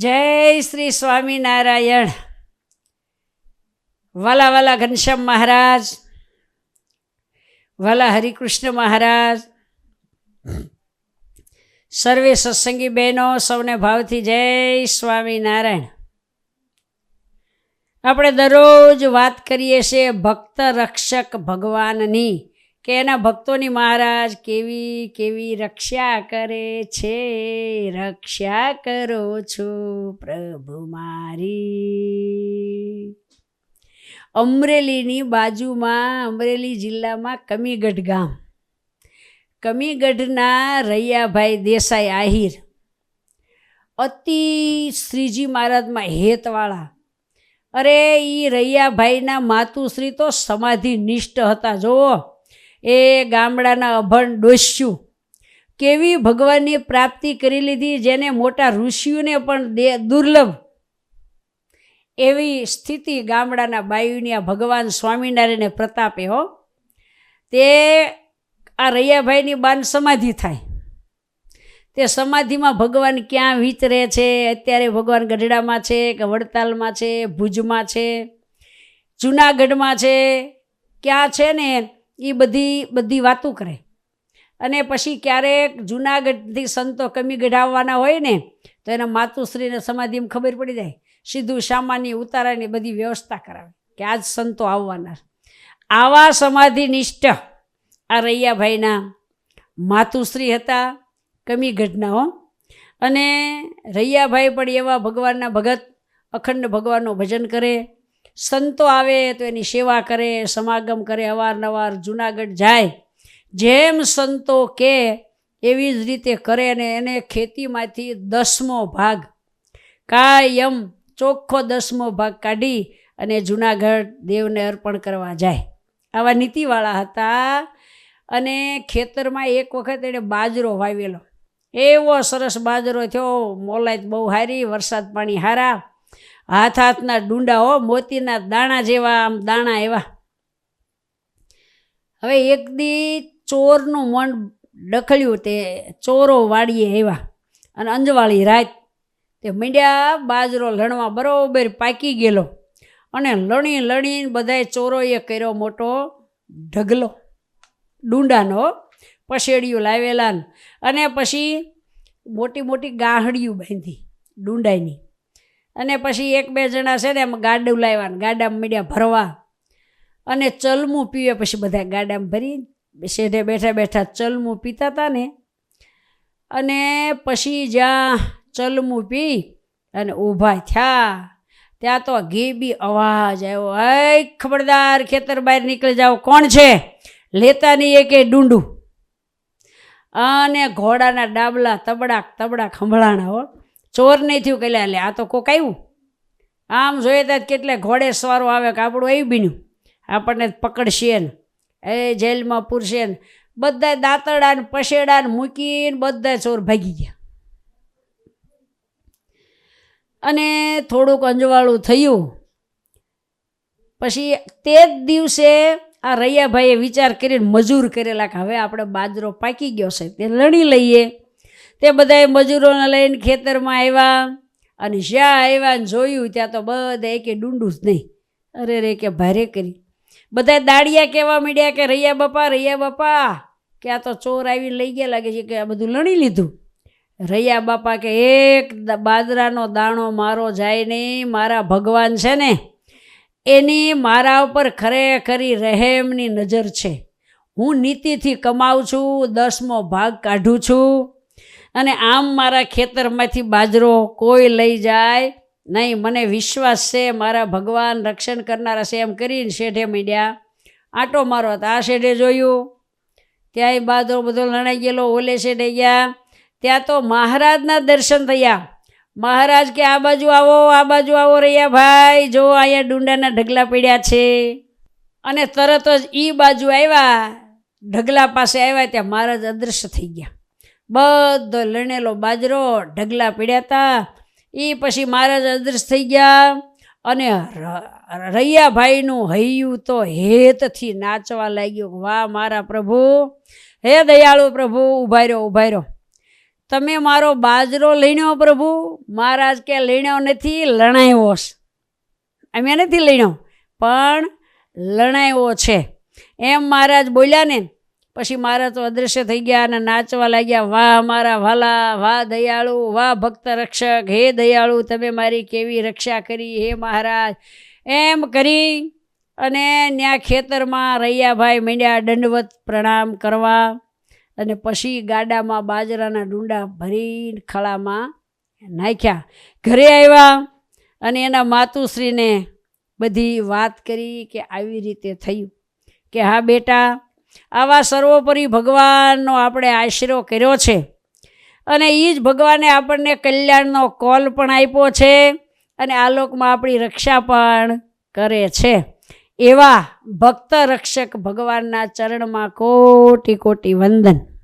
જય શ્રી સ્વામિનારાયણ. વાલા વાલા ઘનશ્યામ મહારાજ, વાલા હરિકૃષ્ણ મહારાજ. સર્વે સત્સંગી બહેનો, સૌને ભાવથી જય સ્વામિનારાયણ. આપણે દરરોજ વાત કરીએ છીએ ભક્ત રક્ષક ભગવાનની. કે એના ભક્તોની મહારાજ કેવી કેવી રક્ષા કરે છે? રક્ષા કરો છો પ્રભુ મારી. અમરેલીની બાજુમાં, અમરેલી જિલ્લામાં કમીગઢ ગામ. કમીગઢના રૈયાભાઈ દેસાઈ આહિર. અતિ શ્રીજી મહારાજમાં હેતવાળા. અરે એ રૈયાભાઈના માતુશ્રી તો સમાધિ નિષ્ઠ હતા, જુઓ. એ ગામડાના અભણ ડોસ્યું. કેવી ભગવાનની પ્રાપ્તિ કરી લીધી જેને મોટા ઋષિઓને પણ દે દુર્લભ. એવી સ્થિતિ ગામડાના બાયુની આ ભગવાન સ્વામિનારાયણે પ્રતાપે હો. તે આ રૈયાભાઈની બાન સમાધિ થાય. તે સમાધિમાં ભગવાન ક્યાં વિચરે છે? અત્યારે ભગવાન ગઢડામાં છે કે વડતાલમાં છે? ભુજમાં છે? જુનાગઢમાં છે? ક્યાં છે ને? એ બધી બધી વાતો કરે. અને પછી ક્યારેક જુનાગઢથી સંતો કમી ગઢાવવાના હોય ને, તો એના માતુશ્રીને સમાધિમાં ખબર પડી જાય. સીધું સામાન્ય ઉતારાની બધી વ્યવસ્થા કરાવે કે આજ સંતો આવવાના. આવા સમાધિ નિષ્ઠ આ રૈયાભાઈના માતુશ્રી હતા કમીગઢના હો. અને રૈયાભાઈ પણ એવા ભગવાનના ભગત, અખંડ ભગવાનનું ભજન કરે. સંતો આવે તો એની સેવા કરે, સમાગમ કરે, અવારનવાર જુનાગઢ જાય. જેમ સંતો કે, એવી જ રીતે કરે અને એને ખેતીમાંથી દસમો ભાગ કાયમ ચોખ્ખો દસમો ભાગ કાઢી અને જુનાગઢ દેવને અર્પણ કરવા જાય. આવા નીતિવાળા હતા અને ખેતરમાં એક વખત એણે બાજરો વાવેલો. એવો સરસ બાજરો થયો મોલાયત બહુ સારી વરસાદ પાણી હારા. હાથ હાથના ડુંડા હો, મોતીના દાણા જેવા આમ દાણા એવા. હવે એક દી ચોરનું મન ડખલ્યું તે ચોરો વાળીએ આવ્યા અને અંજવાળી રાત તે મીંડ્યા બાજરો લણવા બરોબર પાકી ગયેલો અને લણી લણીને બધાય ચોરોએ કર્યો મોટો ઢગલો. ડુંડાનો પસેડિયું લાવેલા અને પછી મોટી મોટી ગાહડિયું બાંધી ડુંડાઈની અને પછી એક બે જણા છે ને એમાં ગાડું લાવ્યા ગાડામાં મીડિયા ભરવા. અને ચલમું પીવે, પછી બધા ગાડામાં ભરી શેઠે બેઠા બેઠા ચલમું પીતા હતા ને. અને પછી જ્યાં ચલમું પી અને ઊભા થયા, ત્યાં તો ગીબી અવાજ આવ્યો હે ખબરદાર, ખેતર બહાર નીકળી જાઓ. કોણ છે? લેતા નહીં એકે ડુંડું. અને ઘોડાના ડાબલા તબડાક તબડાક સંભળાણા હો. ચોર નહીં થયું કે લે આ તો કોક આવ્યું. આમ જોઈએ ત્યાં કેટલે ઘોડે સવારો આવે કે આપણું આવી બીન્યું. આપણને પકડશે ને. એ જેલમાં પૂરશે ને. બધા દાંતડા ને પસેડા ને મૂકીને બધા ચોર ભાગી ગયા. અને થોડુંક અંજવાળું થયું. પછી તે જ દિવસે આ રૈયાભાઈએ વિચાર કરીને મજૂર કરેલા કે હવે આપણે બાજરો પાકી ગયો છે, તે લણી લઈએ. તે બધાએ મજૂરોને લઈને ખેતરમાં આવ્યા અને જ્યાં આવ્યા ને જોયું, ત્યાં તો બધા એકે ડુંડું જ નહીં. અરે રે, કે ભારે કરી. બધા દાડિયા કહેવા માંડ્યા કે રૈયા બાપા રૈયા બાપા. કે આ તો ચોર આવીને લઈ ગયા લાગે છે કે આ બધું લણી લીધું. રૈયા બાપા કે, એક બાજરાનો દાણો મારો જાય નહીં, મારા ભગવાન છે ને, એની મારા ઉપર ખરેખરી રહેમની નજર છે. હું નીતિથી કમાઉં છું, દસમો ભાગ કાઢું છું. અને આમ મારા ખેતરમાંથી બાજરો કોઈ લઈ જાય નહીં. મને વિશ્વાસ છે, મારા ભગવાન રક્ષણ કરનારા છે. એમ કરીને શેઠે મીડ્યા. આટો મારો તો આ શેઠે જોયું. ત્યાંય બાજરો બધો લણાઈ ગયેલો, ઓલે શેઠે ગયા. ત્યાં તો મહારાજના દર્શન થયા. મહારાજ કે, આ બાજુ આવો, આ બાજુ આવો રહ્યા ભાઈ. જો અહીંયા ડુંડાના ઢગલા પીડ્યા છે. અને તરત જ એ બાજુ આવ્યા. ઢગલા પાસે આવ્યા ત્યાં મહારાજ અદૃશ્ય થઈ ગયા. બધો લણેલો બાજરો ઢગલા પીડ્યા હતા એ પછી મહારાજ અદૃશ્ય થઈ ગયા અને રૈયાભાઈનું હૈયું તો હેતથી નાચવા લાગ્યું વાહ મારા પ્રભુ, હે દયાળુ પ્રભુ ઊભા રહ્યો ઊભા રહ્યો. તમે મારો બાજરો લઈણ્યો પ્રભુ, મહારાજ કે લઈણ્યો નથી, લણાયો અમે નથી લઈણ્યો પણ લણાવ્યો છે. એમ મહારાજ બોલ્યા ને પછી મારા તો અદૃશ્ય થઈ ગયા અને નાચવા લાગ્યા, વાહ મારા વાલા, વાહ દયાળુ, વાહ ભક્ત રક્ષક, હે દયાળુ, તમે મારી કેવી રક્ષા કરી, હે મહારાજ. એમ કરી અને ત્યાં ખેતરમાં રૈયાભાઈ મીંડ્યા દંડવત પ્રણામ કરવા અને પછી ગાડામાં બાજરાના ડુંડા ભરીને ખળામાં નાખ્યા. ઘરે આવ્યા અને એના માતુશ્રીને બધી વાત કરી કે આવી રીતે થયું. કે હા બેટા આવા સર્વોપરી ભગવાનનો આપણે આશરો કર્યો છે. અને એ જ ભગવાને આપણને કલ્યાણનો કોલ પણ આપ્યો છે અને આ લોકમાં આપણી રક્ષા પણ કરે છે. એવા ભક્ત રક્ષક ભગવાનના ચરણમાં કોટી કોટી વંદન.